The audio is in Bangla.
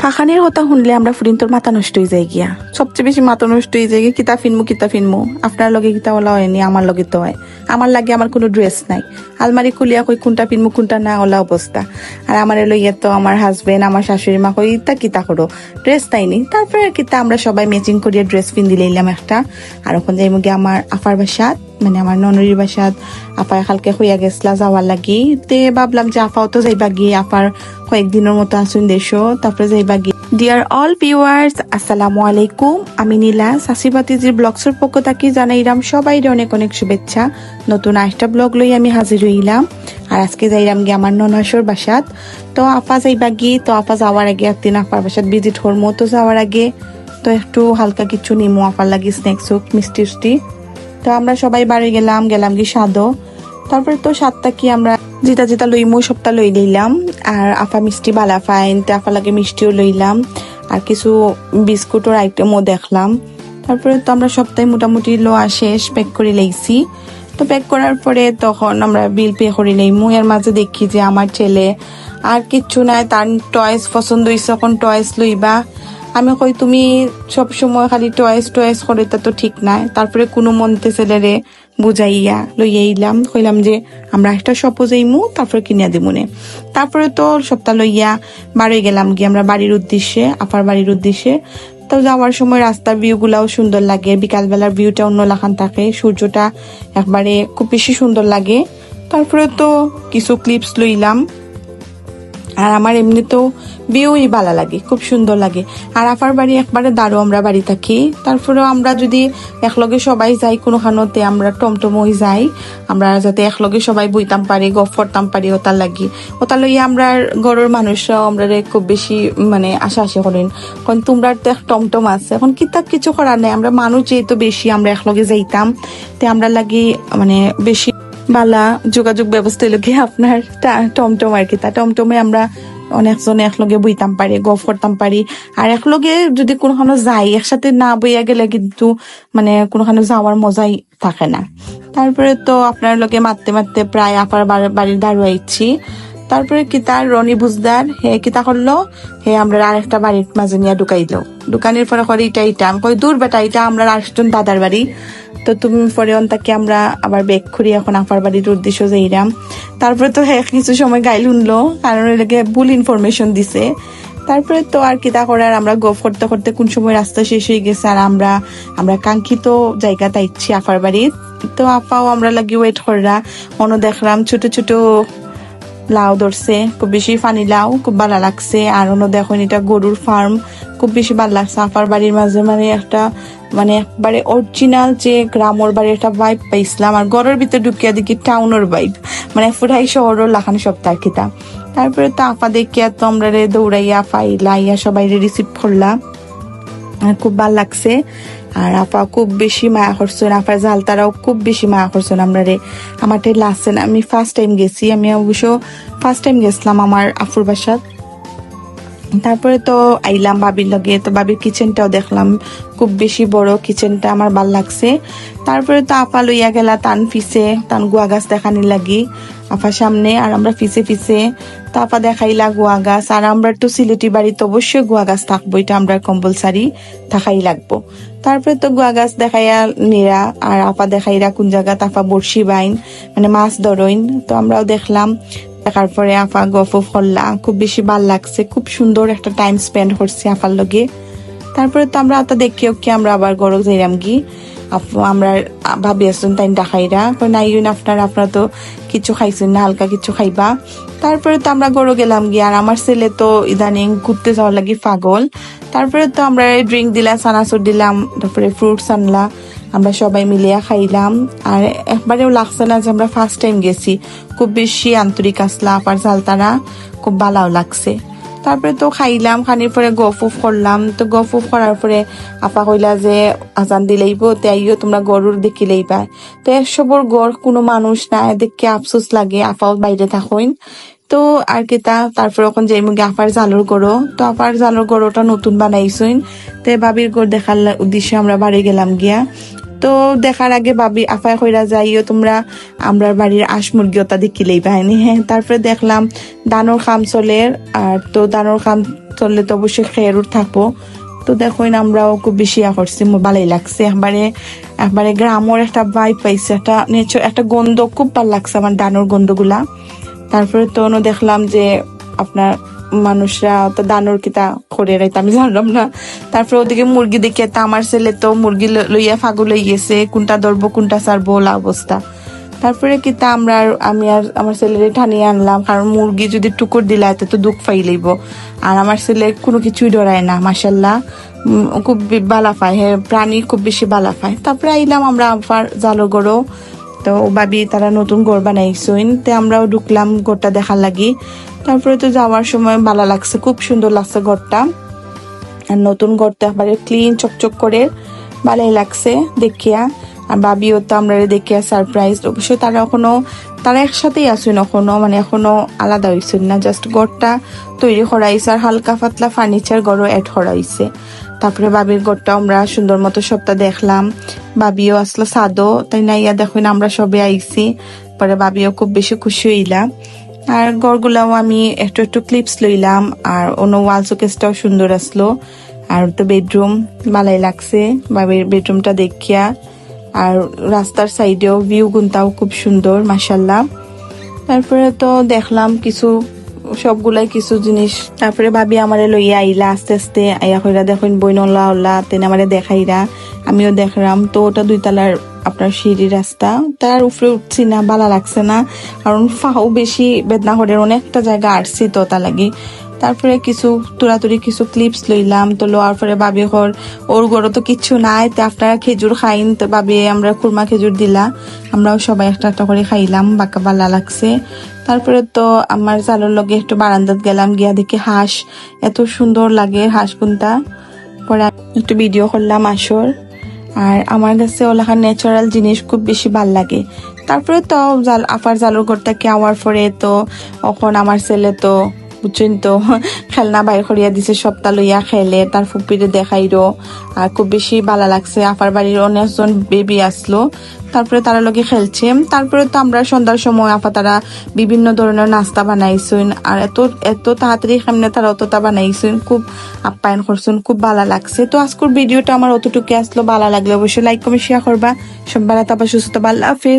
ফাখানের কথা শুনলে আমরা ফুরিন্তর মাথা নষ্ট হয়ে যায় গিয়া। সবচেয়ে বেশি মাথা নষ্ট হয়ে যায় গিয়া, কিতা ফিনমু কিতা ফিনমু। আপনার লগে কিতা ওলা হয়নি আমার লগে তো হয়। আমার লাগে আমার কোনো ড্রেস নাই। আলমারি খুলিয়া কই কোনটা ফিনমু কোনটা না, ওলা অবস্থা। আর আমার লইয়া তো আমার হাজবেন্ড আমার শাশুড়ি মা কই ইতা কিতা করো? ড্রেস তাইনি তারপরে কিতা আমরা সবাই ম্যাচিং করিয়া ড্রেস পিন দিলাম একটা। আর ওখান যাই মুগে আমার আফার বাসাত মানে আমার ননরির বাসাত। আপায় কালকে হইয়া গেছলা যাওয়ার লাগি। তে ভাবলাম যে আপাও তো যাইবা গিয়ে, আপার কয়েকদিনের মতো আসুন দেশো তারপরে যাইবা গিয়ে ডিয়ার অল ভিউয়ার্স আসসালামু আলাইকুম আমি নীলা সাসিবাতিজির ব্লগসের পক্ষ থাকি জানাইরাম সবাই অনেক অনেক শুভেচ্ছা। নতুন আরেকটা ব্লগ লই আমি হাজির হইলাম। আর আজকে যাইলাম গিয়ে আমার ননাসর বাসাত। তো আপা যাইবা গিয়ে, তো আপা যাওয়ার আগে একদিন আপার বাসাত ভিজিট হরমো তো যাওয়ার আগে তো একটু হালকা কিছু নিমো, আপার লাগি স্ন্যাক্স হোক মিষ্টি তো আমরা সবাই বাড়ি গেলাম গেলাম কি সাদো তারপরে তো সাতটা কি আমরা যেটা যেটা লইমু, সবটা লই লইলাম। আর আফা মিষ্টি বালা ফাইন আফা লাগে মিষ্টিও লইলাম। আর কিছু বিস্কুটের আইটেমও দেখলাম। তারপরে তো আমরা সপ্তাহে মোটামুটি লোয়া শেষ প্যাক করে লইছি। তো প্যাক করার পরে তখন আমরা বিল পে করে লইমু। এর মাঝে দেখি যে আমার ছেলে আর কিচ্ছু নাই, তার টয়েস পছন্দ হয়েছে এখন টয়েস লইবা। আমি কই, তুমি সব সময় খালি টয়েস টয়েস করে, তা তো ঠিক নাই। তারপরে কোনো মনতে ছেলেরে বুঝাইয়া লইয়া ইলাম কইলাম যে, আমরা একটা সপো যাইমু, তারপরে কিনিয়া দিমুনে। তারপরে তো সপ্তাহ লইয়া বাড়ি গেলাম গিয়ে আমরা বাড়ির উদ্দেশ্যে, আপার বাড়ির উদ্দেশ্যে। তো যাওয়ার সময় রাস্তার ভিউ গুলাও সুন্দর লাগে, বিকালবেলার ভিউটা অন্য লাখান থাকে, সূর্যটা একবারে খুব বেশি সুন্দর লাগে। তারপরে তো কিছু ক্লিপস লইলাম। আর আমার এমনিতেও বিয়েই ভালো লাগে, খুব সুন্দর লাগে। আর আপার বাড়ি একবারে দাঁড়ো আমরা বাড়ি থাকি। তারপরেও আমরা যদি একলগে সবাই যাই কোনোখানোতে, আমরা টমটমই যাই, আমরা যাতে একলগে সবাই বইতাম পারি, গপ করতাম পারি ওটার লাগি। ওটার লইয়া আমরা ঘরের মানুষরাও আমরা খুব বেশি মানে আশা আশা করেন। কারণ তোমরা তো এক টমটম আছে। এখন কিতাব কিছু করার নেই। আমরা মানুষ যেহেতু বেশি, আমরা একলগে যাইতাম, তে আমরা লাগি মানে বেশি বালা যোগাযোগ ব্যবস্থা লোকে আপনার টমটম আর কি। তা টমটমে আমরা অনেকজন একলগে বইতাম পারি গফ করতাম পারি আর একলগে যদি কোনোখানো যাই একসাথে না বইয়া গেলে কিন্তু মানে কোনোখানো যাওয়ার মজাই থাকে না। তারপরে তো আপনার লগে মারতে মারতে প্রায় আপার বাড়ি- বাড়ির দাঁড়াইছি তারপরে কি তার রনি বুজদার হে কিতা করল? হে আমরা আরেকটা বাড়ির মাঝে নিয়ে ঢুকাইলো। দোকানের পরে করে এটা এটা আমি কই দূর বেটা এটা আমরা আরেকজন দাদার বাড়ি। তো তুমি পরে তাকে আমরা আবার বেক করি, এখন আপার বাড়ির উদ্দেশ্য যাইরাম। তারপরে তো হ্যাঁ কিছু সময় গাইল উনলো, কারণ এলাকে ভুল ইনফরমেশন দিছে। তারপরে তো আর কিতা করার আমরা গফ করতে করতে কোন সময় রাস্তা শেষ হয়ে গেছে, আর আমরা আমরা কাঙ্ক্ষিত জায়গা তাইছি আপার বাড়ির। তো আপাও আমরা লাগি ওয়েট কররা অন্য দেখলাম ছোট ছোট লাউ ধরছে, খুব বেশি ফানি লাউ, খুব ভালো লাগছে। আর অন্য দেখুন এটা গরুর ফার্ম খুব বেশি ভালো লাগছে। আপার বাড়ির মাঝে মানে একটা মানে একবারে অরিজিনাল যে গ্রামর বাড়ির একটা ভাইব পাইছিলাম। আর ঘরের ভিতরে ঢুকিয়া দেখি টাউনের ভাইব মানে ফুটাই শহরের লাখানো সপ্তাহ খিতা। তারপরে তো আপা দেখিয়া তো আমরা রে দৌড়াইয়া, পাইলা ইয়া সবাই রিসিভ করলাম। আর খুব ভালো লাগছে। আর আপা খুব বেশি মায়া করছেন। আপার জাল তারাও খুব বেশি মায়া করছেন আমরা রে। আমারটাই লাস্ট আমি ফার্স্ট টাইম গেছি। আমি অবশ্য ফার্স্ট টাইম গেছিলাম আমার আফুর বাসাত তারপরে তো আইলাম বাবির লগে, তো বাবির কিচেনটাও দেখলাম। খুব বেশি বড় কিচেনটা আমার ভালো লাগছে। তারপরে তো আপা লইয়া গেলা তান ফিসে, তান গুয়া গাছ দেখানি লাগি। আপার সামনে আর আমরা ফিসে ফিসে, তো আপা দেখাইলা গুয়া গাছ। আর আমরা তো সিলেটি বাড়িতে অবশ্যই গুয়া গাছ থাকব, এটা আমরা কম্পালসারি থাকাই লাগবো। তারপরে তো গুয়া গাছ দেখাইয়া নেরা, আর আপা দেখাইরা কোন জায়গা আপা বড়শি বাইন মানে মাছ ধরইন, তো আমরাও দেখলাম। দেখার পরে আপা গফ করলা। খুব বেশি ভালো লাগছে। খুব সুন্দর একটা টাইম স্পেন্ড করছি আপার লগে। তারপরে তো আমরা আতা দেখি কি আমরা আবার গরক যাইলাম কি আমরা ভাবি আসুন তাই ডাকাইরা নাই আপনার, আপনারা তো কিছু খাইছেন না, হালকা কিছু খাইবা। তারপরে তো আমরা গরু গেলাম গিয়ে। আর আমার ছেলে তো ইদানিং ঘুরতে যাওয়ার লাগে পাগল। তারপরে তো আমরা ড্রিঙ্ক দিলাম সানাসুর দিলাম, তারপরে ফ্রুটস আনলা। আমরা সবাই মিলিয়া খাইলাম। আর একবারেও লাগছে না যে আমরা ফার্স্ট টাইম গেছি। খুব বেশি আন্তরিক আসলা, আপার জালতারা, খুব ভালো লাগছে। তারপরে তো খাইলাম, খানির পরে গফ উফ করলাম। তো গফ উফ করার পরে আপা কইলা যে, আজান দিলেইব তাইও তোমরা গরুর দেখিলেইবা তো এসবর গড় কোনো মানুষ নাই দেখে আফসোস লাগে আপাও বাইরে থাকুন। তো আর কি তা, তারপর এখন যাই মুগে আপার জালুর গড়ো তো আপার জালুর গড়োটা নতুন বানাইছইন। তো বাবির গড় দেখার উদ্দেশ্যে আমরা বাড়ি গেলাম গিয়া। তো দেখার আগে ভাবি, আফায় কইরা যাইও তোমরা। আমরার বাড়ির আশ মুরগি ওটা দেখিলেই বাহিনী হ্যাঁ তারপরে দেখলাম দানোর খাম চলে, আর তো দানোর খাম চললে তো অবশ্যই খেয়ারুর থাকব। তো দেখুন, আমরাও খুব বেশি ইয়া করছি ভালোই লাগছে। একবারে একবারে গ্রামের একটা ভাই পাইছে, একটা নেচার একটা গন্ধ খুব ভালো লাগছে আমার দানোর গন্ধগুলা। তারপরে তো দেখলাম যে আপনার মানুষরা তো দানোর কিতা করে রাইতে, আমি জানলাম না। তারপরে ওদিকে মুরগি দেখে তা আমার ছেলে তো মুরগি লইয়া ফাগু লই গেছে, কোনটা ধরবো, কোনটা ছাড়বো ওলা অবস্থা। তারপরে কিতা আমরা আর আমি আর আমার ছেলেরে ঠানিয়ে আনলাম, কারণ মুরগি যদি টুকুর দিলে এতে তো দুঃখ পাই লইব। আর আমার ছেলে কোনো কিছুই ডরায় না মাসাল্লাহ খুব বালা পায় হ্যাঁ প্রাণী খুব বেশি বালা পায়। তারপরে আইলাম আমরা আবার জালো গড়ো তো ভাবি, তারা নতুন ঘর বানাইছইন তে আমরাও ঢুকলাম ঘরটা দেখার লাগি। তারপরে তো যাওয়ার সময় ভালো লাগছে, খুব সুন্দর লাগছে ঘরটা। আর নতুন ঘরটা একবারে ক্লিন চকচক করে, ভালোই লাগছে দেখিয়া। আর ভাবিও তো আমরা দেখিয়া সারপ্রাইজ অবশ্যই তারা এখনও তারা একসাথেই আসুন এখনও মানে এখনও আলাদা হয়েছেন না জাস্ট ঘরটা তৈরি করা হয়েছে আর হালকা পাতলা ফার্নিচার ঘরও অ্যাড করা হয়েছে তারপরে বাবির ঘরটা আমরা সুন্দর মতো সবটা দেখলাম। বাবিও আসলো সাদো তাই না? ইয়া দেখুন, আমরা সবে আইছি। পরে বাবিও খুব বেশি খুশি হইলাম আর গড়গুলাও আমি একটু একটু ক্লিপস লইলাম, আর অন্য ওয়াল শোকেসটাও সুন্দর আসলো। আর তো বেডরুম ভালাই লাগছে। বাবির বেডরুমটা দেখিয়া। আর রাস্তার সাইডেও ভিউ গুনটাও খুব সুন্দর মাসাল্লাহ তারপরে তো দেখলাম কিছু সবগুলাই কিছু জিনিস। তারপরে ভাবি আমারে লইয়া আইলা আস্তে আস্তে, আইয়া কইরা দেখুন বই নলা ওলা, তেন আমারে দেখাইরা, আমিও দেখলাম তো ওটা দুই তালার আপনার সিঁড়ি রাস্তা। তার উপরে উঠছি না ভালো লাগছে না, কারণ ফাও বেশি বেদনা করে, অনেকটা জায়গা আটছি তো তা লাগি তারপরে কিছু তুরাতুরি কিছু ক্লিপস লইলাম। তো লোয়ার পরে বাবি ঘর ওর গরো তো কিচ্ছু নাই, তো আপনারা খেজুর খাইন। তো ভাবি আমরা কুরমা খেজুর দিলা, আমরাও সবাই একটা একটা করে খাইলাম, বাঁকা ভালো লাগছে। তারপরে তো আমার চালোর লগে একটু বারান্দাত গেলাম, গিয়া দেখি হাঁস, এত সুন্দর লাগে হাঁস কোনটা পরে একটু ভিডিও করলাম আসর। আর আমার কাছে ওলাখান ন্যাচারাল জিনিস খুব বেশি ভালো লাগে। তারপরে তো জাল আপার জালুর ঘরটাকে আওয়ার পরে তো, এখন আমার ছেলে তো বুঝছেন তো? খেলনা বাইর করিয়া দিছে সপ্তাহ লইয়া খেলে, তার ফুপিরে দেখাইরো। আর খুব বেশি ভালো লাগছে। আপার বাড়ির অনেকজন বেবি আসলো। তারপরে তারা লগে খেলছে। তারপরে তো আমরা সন্ধ্যার সময় আপা তারা বিভিন্ন ধরনের নাস্তা বানাইছেন। আর এত এত তাড়াতাড়ি সামনে তারা অতটা বানাইছেন। খুব আপ্যায়ন করছেন, খুব ভালো লাগছে। তো আজকের ভিডিওটা আমার অতটুকু আসলো। ভালো লাগলে অবশ্যই লাইক কমেন্ট শেয়ার করবা। সব ভালো তারপর সুস্থ আল্লাহ হাফেজ।